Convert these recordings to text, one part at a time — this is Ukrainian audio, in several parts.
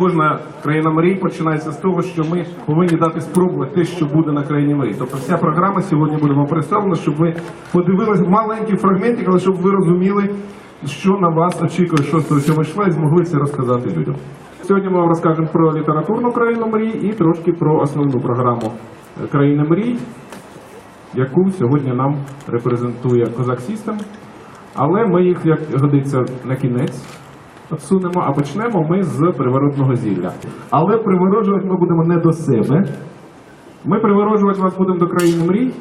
кожна країна мрій починається з того, що ми повинні дати спробувати те, що буде на країні мрій. Тобто вся програма сьогодні буде вам представлена, щоб ви подивилися маленький фрагментик, але щоб ви розуміли, що на вас очікує 6-7 числа і змогли це розказати людям. Сьогодні ми вам розкажемо про літературну країну мрій і трошки про основну програму країни мрій, яку сьогодні нам репрезентує Козак Сістем. Але ми їх, як годиться, на кінець відсунемо, а почнемо ми з приворотного зілля. Але приворожувати ми будемо не до себе. Ми приворожувати вас будемо до країни мрій.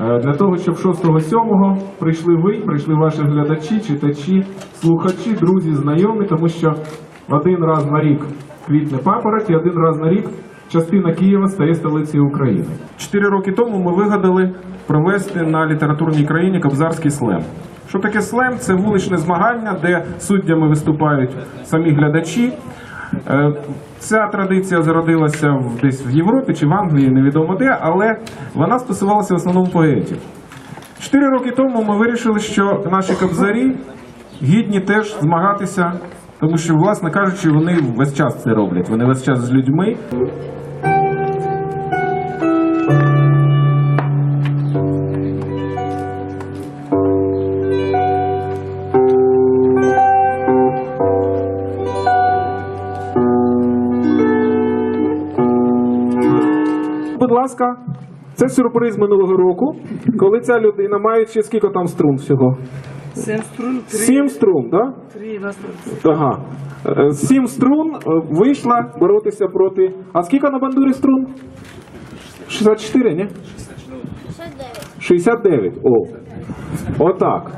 Е, Для того, щоб 6-7 прийшли ви, прийшли ваші глядачі, читачі, слухачі, друзі, знайомі, тому що один раз на рік квітне папороть і один раз на рік частина Києва стає столицею України. Чотири роки тому ми вигадали провести на літературній країні кобзарський слем. Що таке слем? Це вуличне змагання, де суддями виступають самі глядачі. Е, Ця традиція зародилася десь в Європі чи в Англії, невідомо де, але вона стосувалася в основному поетів. Чотири роки тому ми вирішили, що наші кобзарі гідні теж змагатися, тому що, власне кажучи, вони весь час це роблять. Вони весь час з людьми. Будь ласка, це сюрприз минулого року, коли ця людина, маючи скільки там струн всього? Семь струн, три, Сім струн, так? три на. Ага. Е, Сім струн е, вийшла боротися проти. А скільки на бандурі струн? 64, ні? 69. О. Отак.